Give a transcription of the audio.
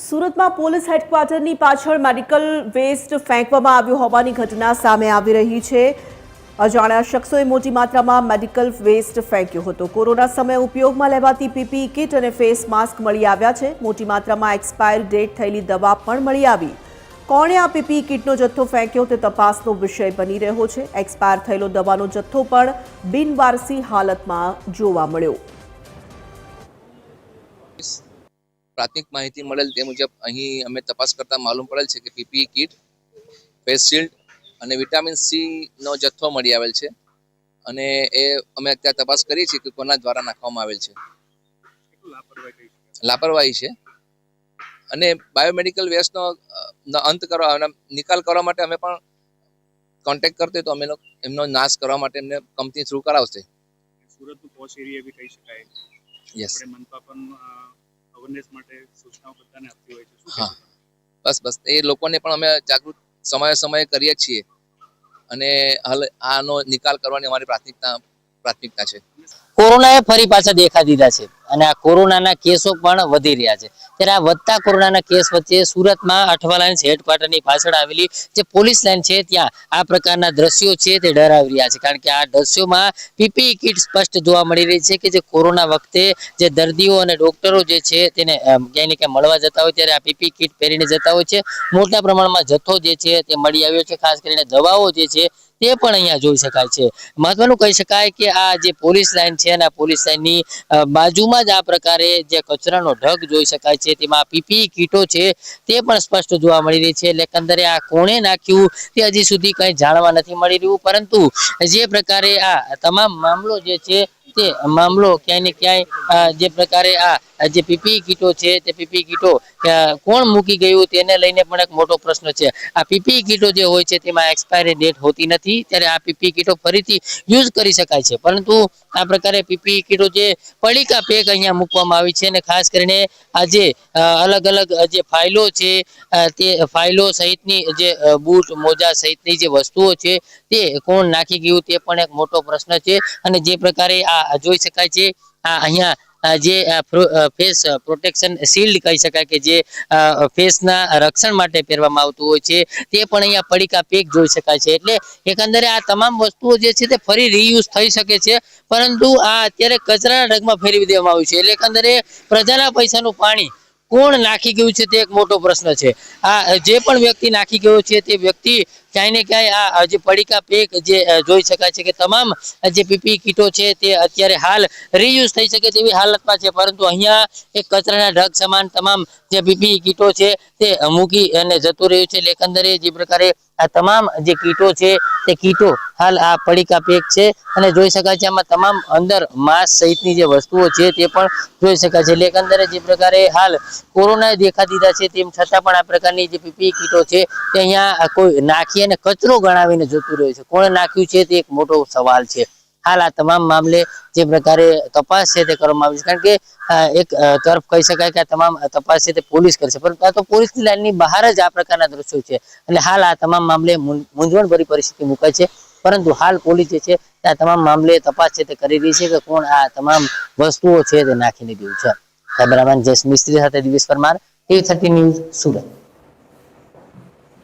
સુરતમાં પોલીસ હેડક્વાર્ટરની પાછળ medical waste ફેંકવામાં આવ્યું હોવાની ઘટના સામે આવી રહી છે. અજાણ્યા શખ્સોએ મોટી માત્રામાં મેડિકલ વેસ્ટ ફેંક્યો હતો. કોરોના સમયે ઉપયોગમાં લેવાતી પીપીઈ કિટ અને ફેસ માસ્ક મળી આવ્યા છે. મોટી માત્રામાં એક્સપાયર ડેટ થયેલી દવા પણ મળી આવી. કોણે આ પીપીઈ કિટનો જથ્થો ફેંક્યો તે તપાસનો વિષય બની રહ્યો છે. એક્સપાયર થયેલો દવાનો જથ્થો પણ બિનવારસી હાલતમાં જોવા મળ્યો. પ્રાથમિક માહિતી મળેલ તે મુજબ અહીં અમે તપાસ કરતા માલુમ પડેલ છે કે પીપીઈ કીટ શિલ્ડ અને વિટામિન સી નો જથ્થો મળી આવેલ છે. અને એ અમે અત્યારે તપાસ કરીએ છીએ કે કોના દ્વારા નાખવામાં આવેલ છે. લાપરવાહી છે. અને બાયોમેડિકલ વેસ્ટનો અંત કરવા નિકાલ કરવા માટે અમે પણ કોન્ટેક્ટ કરતે તો અમે એમનો નાશ કરવા માટે એમને કંપની થ્રુ કરાવશે. સુરતનું પોશ એરિયા બી કહી શકાય. યસ મનપા પણ અવેરનેસ માટે સૂચનાઓ બધાને આપતી હોય છે. હા. બસ બસ. એ લોકોને પણ અમે જાગૃત સમયે સમયે કરીએ છીએ. અને હાલ આનો નિકાલ કરવાની અમારી પ્રાથમિકતા પ્રાથમિકતા છે. કોરોનાએ ફરી પાછા દેખા દીધા છે. અને આ કોરોનાના કેસો પણ વધી રહ્યા છે. ત્યારે આ વધતા કોરોનાના કેસ વચ્ચે સુરતમાં અઠવાલાઇન્સ હેડક્વાર્ટરની પાછળ આવેલી જે પોલીસ લાઇન છે ત્યાં આ પ્રકારના દ્રશ્યો છે તે ડરાવી રહ્યા છે. કારણ કે આ દ્રશ્યોમાં પીપીઈ કિટ સ્પષ્ટ જોવા મળી રહી છે કે જે કોરોના વખતે જે દર્દીઓ અને ડોક્ટરો જે છે તેને ક્યાંય ક્યાંય મળવા જતા હોય ત્યારે આ પીપી કિટ પહેરીને જતા હોય છે. મોટા પ્રમાણમાં જથ્થો જે છે તે મળી આવ્યો છે. ખાસ કરીને દવાઓ જે છે તે પણ અહીંયા જોઈ શકાય છે. મહત્વનું કહી શકાય કે આ જે પોલીસ લાઈન છે અને પોલીસ લાઈનની બાજુમાં જ આ પ્રકારે જે કચરાનો ઢગ જોઈ શકાય છે, તેમાં પીપીઈ કીટો છે, તે પણ સ્પષ્ટ જોવા મળી રહી છે. એટલે એકંદરે આ કોણે નાખ્યું તે હજી સુધી કંઈ જાણવા નથી મળી રહ્યું. પરંતુ જે પ્રકારે આ તમામ મામલો જે છે, તે મામલો ક્યાંય ને ક્યાંય જે પ્રકારે આ જે પીપી કીટો છે, તે પીપી કીટો કોણ મૂકી ગયું તેને લઈને પણ એક મોટો પ્રશ્ન છે. આ પીપી કીટો જે હોય છે, તેમાં એક્સપાયરી ડેટ હોતી નથી, ત્યારે આ પીપી કીટો ફરીથી યુઝ કરી શકાય છે. પરંતુ આ પ્રકારે પીપી કીટો જે પડીકા પેક અહીંયા મૂકવામાં આવી છે અને ખાસ કરીને આ જે અલગ અલગ જે ફાઇલો છે તે ફાઇલો સહિતની જે બૂટ, મોજા સહિતની જે વસ્તુઓ છે, તે કોણ નાખી ગયું તે પણ એક મોટો પ્રશ્ન છે. અને જે પ્રકારે આ જોઈ શકાય છે, આ અહીંયા જે ફેસ પ્રોટેક્શન શિલ્ડ કહી શકાય કે જે ફેસના રક્ષણ માટે પહેરવામાં આવતું હોય છે, તે પણ અહીંયા પડીકા પેક જોઈ શકાય છે. એટલે એકંદરે આ તમામ વસ્તુઓ જે છે તે ફરી રીયુઝ થઈ શકે છે, પરંતુ આ અત્યારે કચરાના ઢગમાં ફેરવી દેવામાં આવ્યું છે. એટલે એકંદરે પ્રજાના પૈસાનું પાણી કોણ નાખી ગયું છે તે એક મોટો પ્રશ્ન છે. આ, જે પણ વ્યક્તિ નાખી ગયો છે તે વ્યક્તિ ક્યાંય ને ક્યાંય આ જે પડીકા પેક જે જોઈ શકાય છે કે તમામ જે પીપી કીટો છે તે અત્યારે હાલ રીયુઝ થઈ શકે તેવી હાલતમાં છે. પરંતુ અહીંયા એક કચરાના ઢગ સમાન તમામ જે પીપી કીટો છે તે મૂકી અને જતું રહ્યું છે. એકંદરે જે પ્રકારે આ તમામ જે કીટો છે તે કીટો હાલ આ પડીકા પેક છે અને જોઈ શકાય છે આમાં તમામ અંદર માસ સહિતની જે વસ્તુઓ છે તે પણ જોઈ શકાય છે. એટલે જે પ્રકારે હાલ કોરોનાએ દેખા દીધા છે તેમ છતાં પણ આ પ્રકારની જે પીપી કીટો છે તે અહીંયા કોઈ નાખી અને કચરો ગણાવીને જતું રહ્યું છે. કોણે નાખ્યું છે તે એક મોટો સવાલ છે. હાલ આ તમામ મામલે જે પ્રકારે તપાસ છે તે કરવામાં આવી છે. કારણ કે એક તરફ કહી શકાય કે આ તમામ તપાસ છે તે પોલીસ કરશે. પરંતુ આ તો પોલીસની લાઈનની બહાર જ આ પ્રકારના દ્રશ્યો છે. એટલે હાલ આ તમામ મામલે મૂંઝવણભરી પરિસ્થિતિ મુકાય છે. પરંતુ હાલ પોલીસ જે છે આ તમામ મામલે તપાસ છે તે કરી રહી છે કે કોણ આ તમામ વસ્તુઓ છે તે નાખીને દીધું છે. કેમેરામેન જયેશ મિસ્ત્રી સાથે Divesh Parmar TV thirty news Surat.